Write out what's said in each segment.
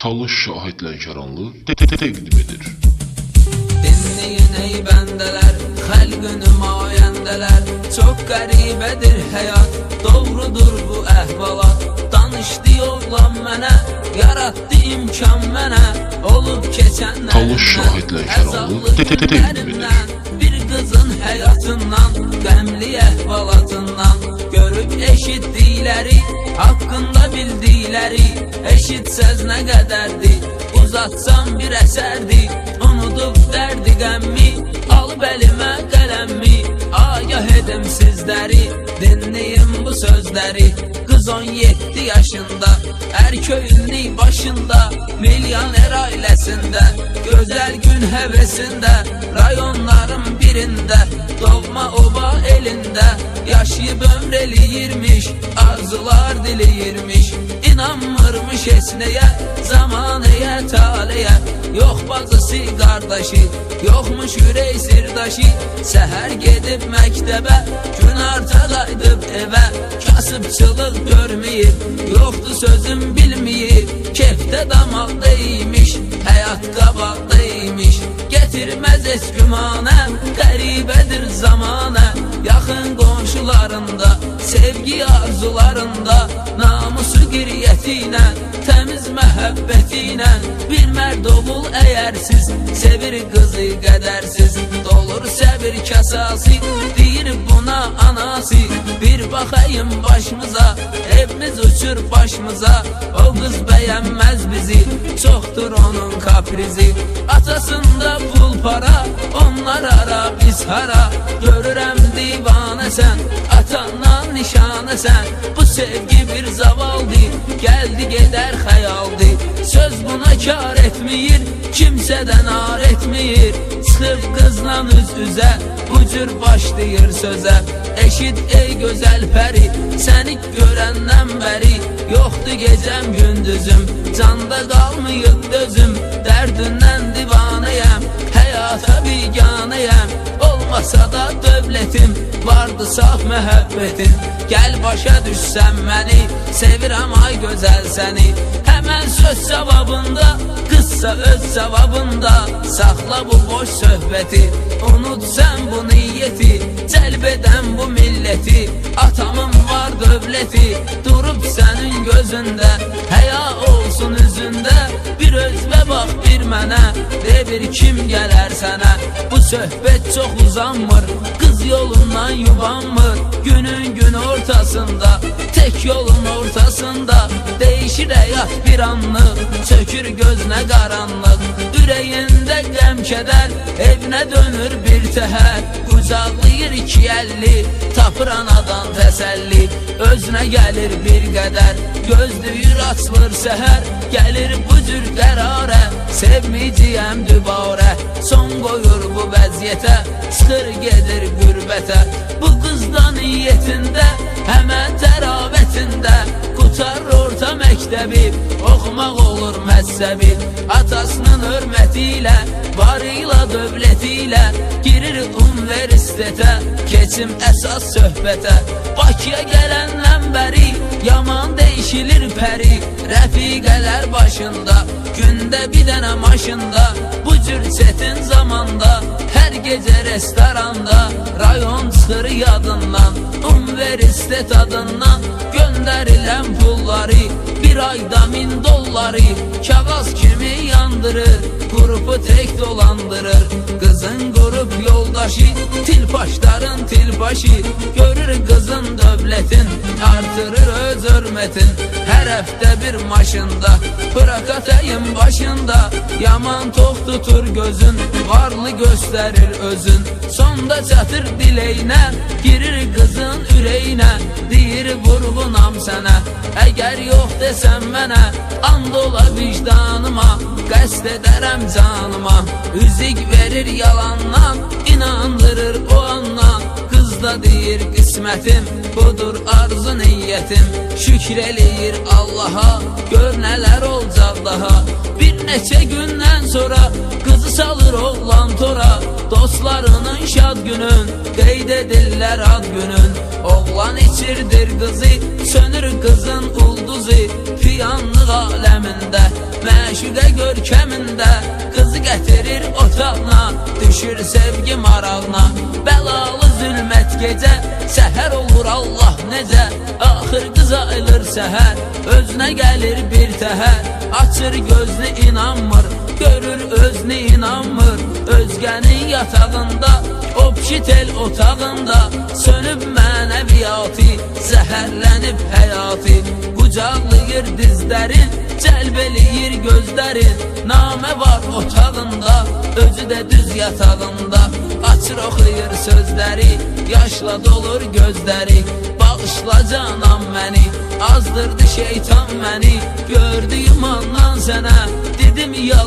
Talış te- te- təqdim edir. Dinleyin ey bendeler, halkı nümayendeler Çok garibedir hayat, doğrudur bu ehvalat. Danışdı yollan mənə, yarattı imkan mənə Olub keçənlərindən, Talış şahidlə Kəranlı təqdim edir. Bir qızın həyatından, qəmli əhvalatından Görüb eşitdikləri, haqqında bildikləri Eşitsəz nə qədərdir, uzatsam bir əsərdir Unudub dərdi qəmmi, alıb əlimə qələmmi Agah edim sizləri, dinləyin bu sözləri Qız 17 yaşında, erköyünlük başında Milyoner ailəsində, gözəl gün həvəsində Rayonların birində, doğma ova elində Yaşayıb ömr eləyirmiş, arzular diləyirmiş İnanmırmış esnəyə, zamanəyə, taleyə Yox bacısı, qardaşı, yoxmuş ürək sirdaşı Səhər gedib məktəbə, gün arta qayıdıb evə Kasıbçılıq görməyib, yoxdur sözüm bilməyib Kefdə damalda imiş, imiş Getirməz heç gümanə, qəribədir zamanə Yaxın qonşularında, sevgi arzularında Namusu qiriyyəti ilə, təmiz məhəbbəti ilə Bir mərd oğul əyərsiz, sevir qızı qədərsiz Dolur səbir kasası, deyir buna anası. Bir baxayım başımıza, evimiz uçur başımıza O qız bəyənməz bizi, çoxdur onun kaprizi. Atasında pul para, onlar ara biz hara. Görürəm divanəsən, atandan nişanəsən Bu sevgi bir zavaldır, gəldi gedər xəyaldır Söz buna kar etməyir, kimsədən ar etməyir Çıxıb qızla üz üzə, bu cür başlayır sözə Eşit ey gözəl pəri, səni görəndən bəri Yoxdur gecəm gündüzüm, canda qalmayıb dözüm. Dərdindən divanəyəm, həyata biganəyəm Olmasa da dövlətim, vardı saf məhəbbətin Gəl başa düşsən məni, sevirəm ay gözəl səni. Həmən söz cavabında, qızsa öz cavabında. Saxla bu boş söhbəti, unut sən bu niyyəti. Cəlb edən bu milləti, atamın var dövləti. Durub sənin gözündə, mənə, de bir kim gələr sənə Bu söhbət çox uzanmır, qız yolundan yubanmır Günün gün ortasında, tek yolun ortasında. Değişir həyat bir anlıq, çökür gözünə qaranlıq Ürəyində qəm kədər, evinə dönür bir təhər Qucaqlayır iki əlli, tapır anadan təsəlli Özünə gəlir bir qədər, gözlüyür açılır səhər Gəlir bu cür qərarə, sevməyəcəyəm dübarə Son qoyur bu vəziyyətə, çıxır gedir qürbətə Bu qızdan niyyətində, həmən təravətində Qutar orta məktəbi, oxumaq olur məzəbi Atasının hörməti ilə, varıyla dövləti ilə Girir universitetə, keçim əsas söhbətə Bakıya gələndən bəri, yaman dəyişilir pəri Rəfiqələr başında, gündə bir dənə maşında. Bu cür çetin zamanda, hər gecə restoranda. Rayon çıxır yadından, universitet adından Göndərilən pulları, bir ayda min dolları Kağız kimi yandırır, qrupu tek dolandırır. Qızın qrup yoldaşı, tilpaşların tilbaşı Görür qızın dövlətin, artırır öz hörmətin Hər həftə bir maşında, bırakatayım başında Yaman tox tutur gözün, varlı göstərir özün. Sonda çatır diləyinə, girir qızın ürəyinə Deyir vurğunam sənə, əgər yox desən mənə And ola vicdanıma, qəst edərəm canıma. Üzik verir yalandan, inandırır o andan. Qız da deyir qismətim, budur arzu niyyətim Şükr eləyir Allaha, gör nələr olacaq daha. Bir neçə gündən sonra salır oğlan tora Dostlarının şad günün Qeyd edirlər ad günün. Oğlan içirdir qızı Sönür qızın ulduzu. Fiyanlıq aləmində Məşuqə görkəmində Qızı gətirir otağına Düşür sevgi marağına. Bəlalı zülmət gecə Səhər olur Allah necə Axır qız ayılır səhər Özünə gəlir bir təhər Açır gözünü inanmır Görür özünü inanmır. Özgənin yatağında O pişitel otağında Sönüb mənəviyyatı Zəhərlənib həyatı Qucaqlayır dizlərin Cəlb eləyir gözlərin Namə var otağında Özü də düz yatağında. Açır oxuyur sözləri Yaşla dolur gözləri Bağışla canam məni Azdırdı şeytan məni Gördüyüm andan sənə Dedim yalandan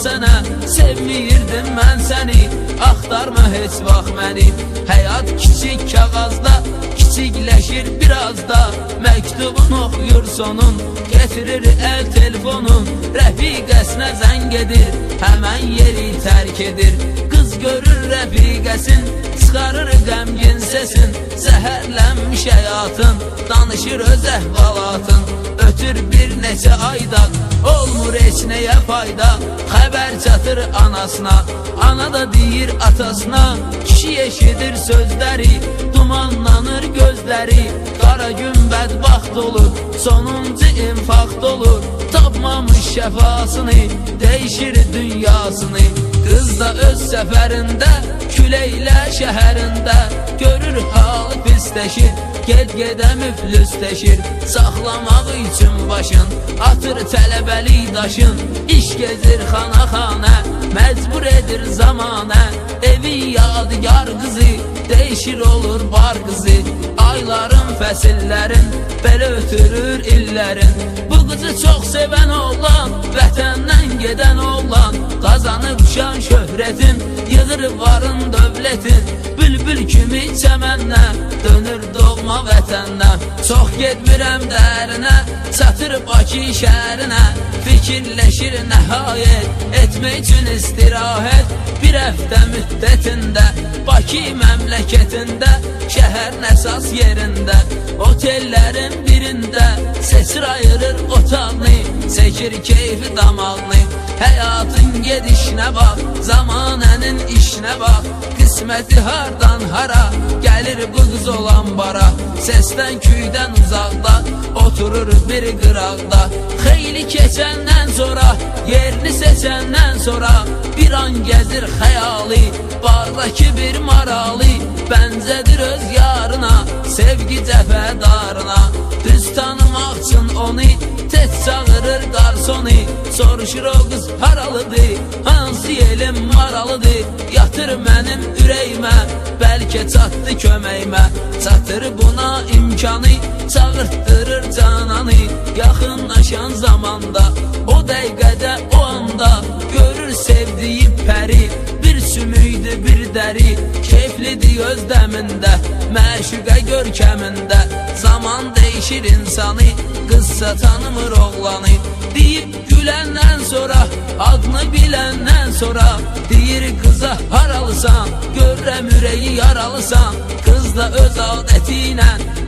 sənə Sevmiyirdim mən səni Axtarma heç vaxt məni. Həyat kiçik kağızda Kiçikləşir biraz da. Məktubun oxuyur sonun Getirir əl telefonun Rəfiqəsinə zəng edir Həmən yeri tərk edir. Qız görür rəfiqəsin Çıxarır qəmgin sesin. Zəhərlənmiş həyatın Danışır öz əhvalatın Ötür bir neçə ayda Olmur heç fayda Xəbər çatır anasına. Ana da deyir atasına Kişi eşidir sözləri Dumanlanır gözləri Qara gün bədbaxt olur. Sonuncu infakt olur Tapmamış şəfasını Değişir dünyasını. Qız da öz səfərində Küləklə şəhərində Görür halı pisləşir Ged-gedə müflüsləşir Saxlamaq üçün başın. Atır tələbəli daşın İş gezir xana-xana Məcbur edir zamanə Evi yadigar qızı Değişir olur bar qızı. Ayların, fəsillərin Belə ötürür illərin. Bu qızı çox sevən oğlan Vətəndən gedən oğlan. Qazanıb şan şöhrətin Yığır varın dövlətin. Bülbül kimi Dönür doğma vətəndən Çox getmirəm dərinə Çatır Bakı şəhərinə. Fikirləşir nəhayət Etmək üçün istirahət Bir həftə müddətində Bakı məmləkətində Şəhərin əsas yerində. Otellərin birində Seçir ayırır otağını Çəkir keyfi damağını Həyatın gedişinə bax Zamanənin işinə bax Qisməti hardan hara Gəlir bu qız olan bara. Səsdən küydən uzaqda Oturur bir qıraqda Xeyli keçəndən sonra Yerini seçəndən sonra. Bir an gəzir xəyali Bardakı bir maralı Bənzədir öz yarına Sevgi cəfədarına Düz tanımaq üçün onu Tez çağırır qarsonu Soruşur o qız haralıdır Hansı yelim maralıdır Yatır mənim ürəyimə Bəlkə çatdı köməyimə. Çatır buna imkanı Çağırtdırır cananı. Yaxınlaşan zamanda O dəqiqədə o anda Görür sevdiyi pəri sümüydü bir dəri Keyflidir özləmində Məşuqə görkəmində. Zaman değişir insanı Qızsa tanımır oğlanı. Deyib güləndən sonra Adını biləndən sonra Deyir qıza haralısan Görürəm ürəyi yaralısan Qız da öz adəti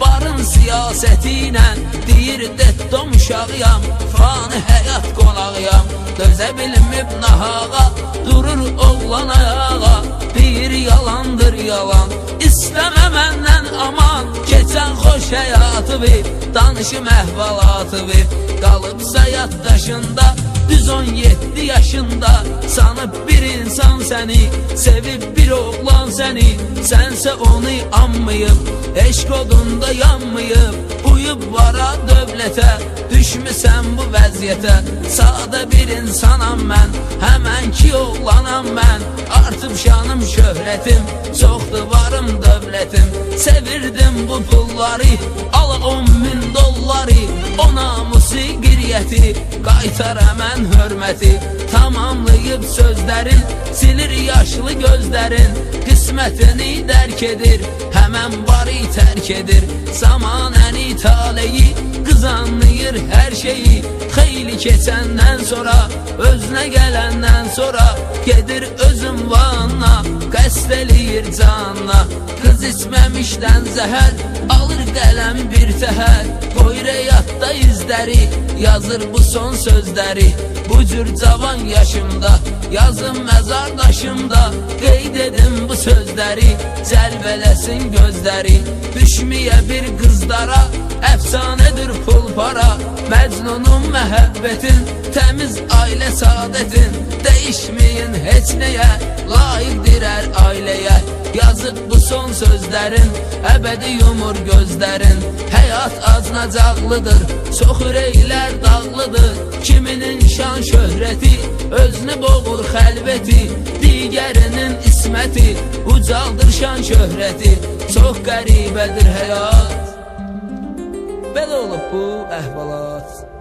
Barın siyasəti ilə Deyir detdom uşağıyam Fani həyat qonağıyam Dözə bilmib nahağa Durur oğlan ayağa Deyir yalandır yalan. İstəmə məndən aman Keçən xoş həyatı bir Danışım əhvalatı bir. Qalıbsa yaddaşında Düz 17 yaşında. Sanıb bir insan səni Sevib bir oğlan səni Sənsə onu anmayıb Eşq odunda yanmayıb Uyub vara dövlətə Düşmüsən bu vəziyyətə Sadə bir insanam mən Həmən ki oğlanam mən Artıb şanım şöhrətim Çoxdur varım dövlətim Sevirdim bu pulları Al 10 min dolları O namusi qiriyyəti Qaytar həmən hörməti Tamamlayıp sözlerin Silir yaşlı gözlerin Kısmetini derk edir Hemen bari terk edir. Zamaneni taleyi Kız anlayır her şeyi. Xeyli keçenden sonra Özüne gelenden sonra. Gedir özüm vanla Qəst eləyir canla Kız içməmişdən zəhər Alır qələm bir təhər Qoyur həyatda izləri Yazır bu son sözləri Bu cür cavan yaşımda Yazım məzardaşımda Qeyd bu sözləri Cəlb eləsin gözləri Düşməyə bir qızlara Əfsanədir pul para. Məcnunun məhəbbətin Təmiz ailə saadətin Dəyişməyin heç nəyə Layiqdir hər ailəyə Yazıq bu son sözlərin Əbədi yumur gözlərin. Həyat acınacaqlıdır Çox ürəklər dağlıdır. Kiminin şan şöhrəti Özünü boğur xəlvəti. Digərinin isməti Ucaldır şan şöhrəti. Çox qəribədir həyat. Belə olub bu əhvalat